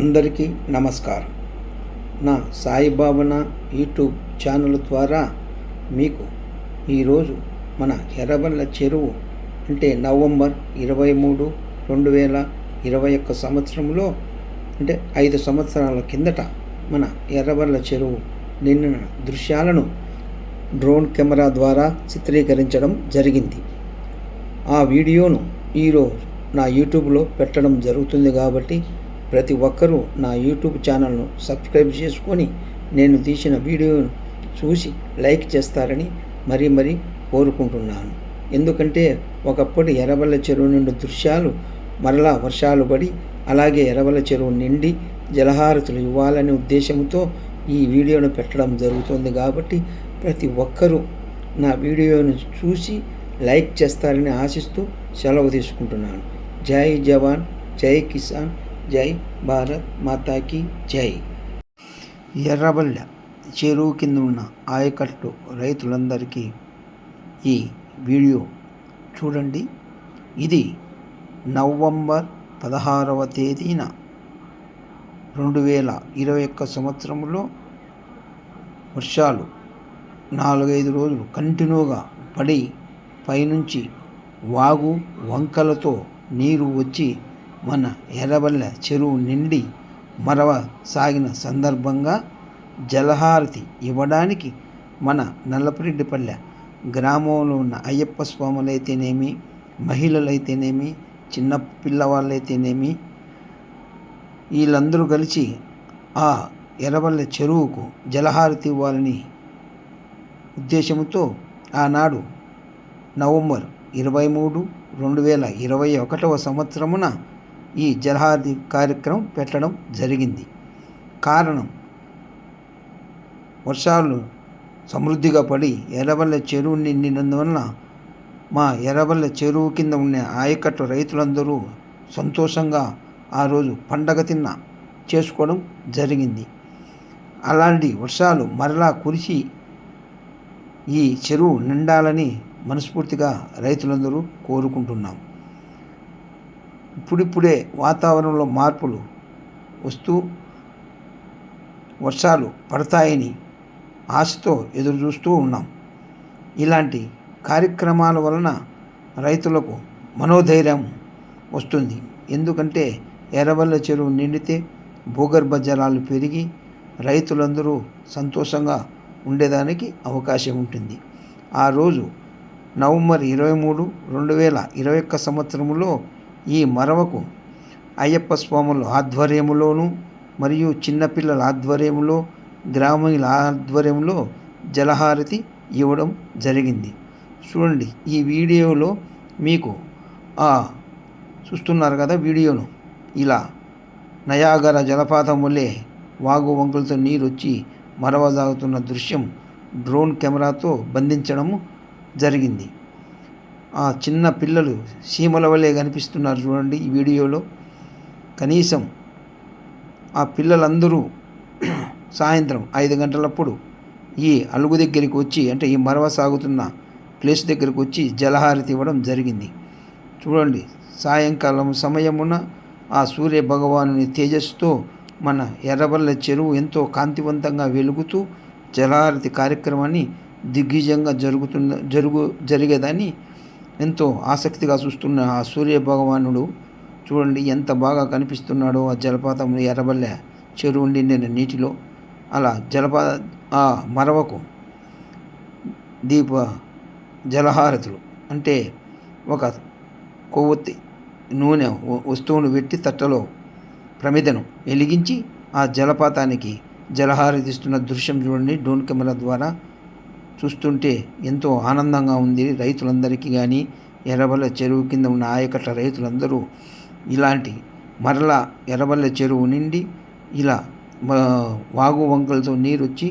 అందరికీ నమస్కారం. నా సాయిబాబన యూట్యూబ్ ఛానల్ ద్వారా మీకు ఈరోజు మన ఎర్రబల్ల చెరువు అంటే నవంబర్ ఇరవై మూడు రెండు వేల ఇరవై ఒక్క సంవత్సరంలో అంటే ఐదు సంవత్సరాల కిందట మన ఎర్రబల్ల చెరువు నిన్న దృశ్యాలను డ్రోన్ కెమెరా ద్వారా చిత్రీకరించడం జరిగింది. ఆ వీడియోను ఈరోజు నా యూట్యూబ్లో పెట్టడం జరుగుతుంది కాబట్టి ప్రతి ఒక్కరూ నా యూట్యూబ్ ఛానల్ను సబ్స్క్రైబ్ చేసుకొని నేను తీసిన వీడియోను చూసి లైక్ చేస్తారని మరీ మరీ కోరుకుంటున్నాను. ఎందుకంటే ఒకప్పుడు ఎర్రబల్ల చెరువు నుండి దృశ్యాలు మరలా వర్షాలు పడి అలాగే ఎర్రబల్ల చెరువు నిండి జలహారతులు ఇవ్వాలనే ఉద్దేశంతో ఈ వీడియోను పెట్టడం జరుగుతుంది కాబట్టి ప్రతి ఒక్కరూ నా వీడియోను చూసి లైక్ చేస్తారని ఆశిస్తూ సెలవు తీసుకుంటున్నాను. జై జవాన్ జై కిసాన్. జై భారత్ మాతాకి జై. ఎర్రబల్ల చెరువు కింద ఉన్న ఆయకట్టు రైతులందరికీ ఈ వీడియో చూడండి. ఇది నవంబర్ పదహారవ తేదీన రెండు వేల ఇరవై ఒక్క సంవత్సరంలో వర్షాలు నాలుగైదు రోజులు కంటిన్యూగా పడి పైనుంచి వాగు వంకలతో నీరు వచ్చి మన ఎర్రబల్ల చెరువు నిండి మరవ సాగిన సందర్భంగా జలహారతి ఇవ్వడానికి మన నల్లపరెడ్డిపల్లె గ్రామంలో ఉన్న అయ్యప్ప స్వాములైతేనేమి మహిళలైతేనేమి చిన్న పిల్లవాళ్ళైతేనేమి వీళ్ళందరూ కలిసి ఆ ఎర్రబల్ల చెరువుకు జలహారతి ఇవ్వాలని ఉద్దేశంతో ఆనాడు నవంబర్ ఇరవై మూడు రెండు వేల ఇరవై ఒకటవ సంవత్సరమున ఈ జలహారతి కార్యక్రమం పెట్టడం జరిగింది. కారణం వర్షాలు సమృద్ధిగా పడి ఎర్రబల్ల చెరువు నిండినందువలన మా ఎర్రబల్ల చెరువు కింద ఉన్న ఆయకట్టు రైతులందరూ సంతోషంగా ఆ రోజు పండగ తిన్న చేసుకోవడం జరిగింది. అలాంటి వర్షాలు మరలా కురిసి ఈ చెరువు నిండాలని మనస్ఫూర్తిగా రైతులందరూ కోరుకుంటున్నాం. ఇప్పుడిప్పుడే వాతావరణంలో మార్పులు వస్తూ వర్షాలు పడతాయని ఆశతో ఎదురు చూస్తూ ఉన్నాం. ఇలాంటి కార్యక్రమాల వలన రైతులకు మనోధైర్యం వస్తుంది. ఎందుకంటే ఎర్రబల్ల చెరువు నిండితే భూగర్భ జలాలు పెరిగి రైతులందరూ సంతోషంగా ఉండేదానికి అవకాశం ఉంటుంది. ఆ రోజు నవంబర్ ఇరవై మూడు రెండు వేల ఇరవై ఒక్క సంవత్సరంలో ఈ మరవకు అయ్యప్ప స్వాముల ఆధ్వర్యములోను మరియు చిన్నపిల్లల ఆధ్వర్యంలో గ్రామీణ ఆధ్వర్యంలో జలహారతి ఇవ్వడం జరిగింది. చూడండి ఈ వీడియోలో మీకు ఆ చూస్తున్నారు కదా వీడియోను. ఇలా నయాగర జలపాతం వల్లే వాగు వంకులతో నీరు వచ్చి మరవ సాగుతున్న దృశ్యం డ్రోన్ కెమెరాతో బంధించడము జరిగింది. ఆ చిన్న పిల్లలు సీమల వలె కనిపిస్తున్నారు చూడండి ఈ వీడియోలో. కనీసం ఆ పిల్లలందరూ సాయంత్రం ఐదు గంటలప్పుడు ఈ అలుగు దగ్గరికి వచ్చి అంటే ఈ మరవ సాగుతున్న ప్లేస్ దగ్గరికి వచ్చి జలహారతి ఇవ్వడం జరిగింది. చూడండి సాయంకాలం సమయమున ఆ సూర్య భగవానుని తేజస్సుతో మన ఎర్రబల్ల చెరువు ఎంతో కాంతివంతంగా వెలుగుతూ జలహారతి కార్యక్రమాన్ని దిగ్విజయంగా జరుగుతున్న జరుగు జరిగేదని ఎంతో ఆసక్తిగా చూస్తున్న ఆ సూర్య భగవానుడు చూడండి ఎంత బాగా కనిపిస్తున్నాడో ఆ జలపాతం ఎర్రబల్లె చెరువు నిండిన నీటిలో. అలా జలపా ఆ మరవకు దీప జలహారతులు. అంటే ఒక కొవ్వొత్తి నూనె వస్తువును పెట్టి తట్టలో ప్రమిదను వెలిగించి ఆ జలపాతానికి జలహారతిస్తున్న దృశ్యం చూడండి. డ్రోన్ కెమెరా ద్వారా చూస్తుంటే ఎంతో ఆనందంగా ఉంది. రైతులందరికీ కానీ ఎర్రబల్ల చెరువు కింద ఉన్న ఆయకట్ల రైతులందరూ ఇలాంటి మరలా ఎర్రబల్ల చెరువు నిండి ఇలా వాగు వంకలతో నీరు వచ్చి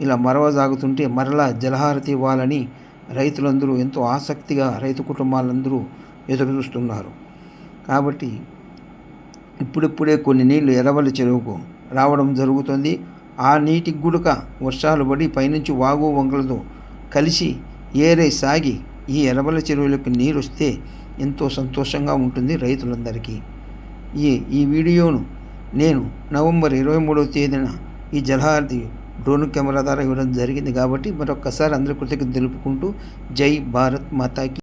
ఇలా మరవ సాగుతుంటే మరలా జలహారతి ఇవ్వాలని రైతులందరూ ఎంతో ఆసక్తిగా రైతు కుటుంబాలందరూ ఎదురు చూస్తున్నారు కాబట్టి ఇప్పుడిప్పుడే కొన్ని నీళ్ళు ఎర్రవల్లి చెరువుకు రావడం జరుగుతుంది. ఆ నీటి గుడుక వర్షాలు పడి పైనుంచి వాగు వంకలతో కలిసి ఏరే సాగి ఈ ఎరబల చెరువులకు నీరు వస్తే ఎంతో సంతోషంగా ఉంటుంది రైతులందరికీ. ఈ ఈ వీడియోను నేను నవంబర్ ఇరవై మూడవ తేదీన ఈ జలహారతి డ్రోన్ కెమెరా ద్వారా ఇవ్వడం జరిగింది కాబట్టి మరొక్కసారి అందరి కృతజ్ఞత తెలుపుకుంటూ జై భారత్ మాతాకి.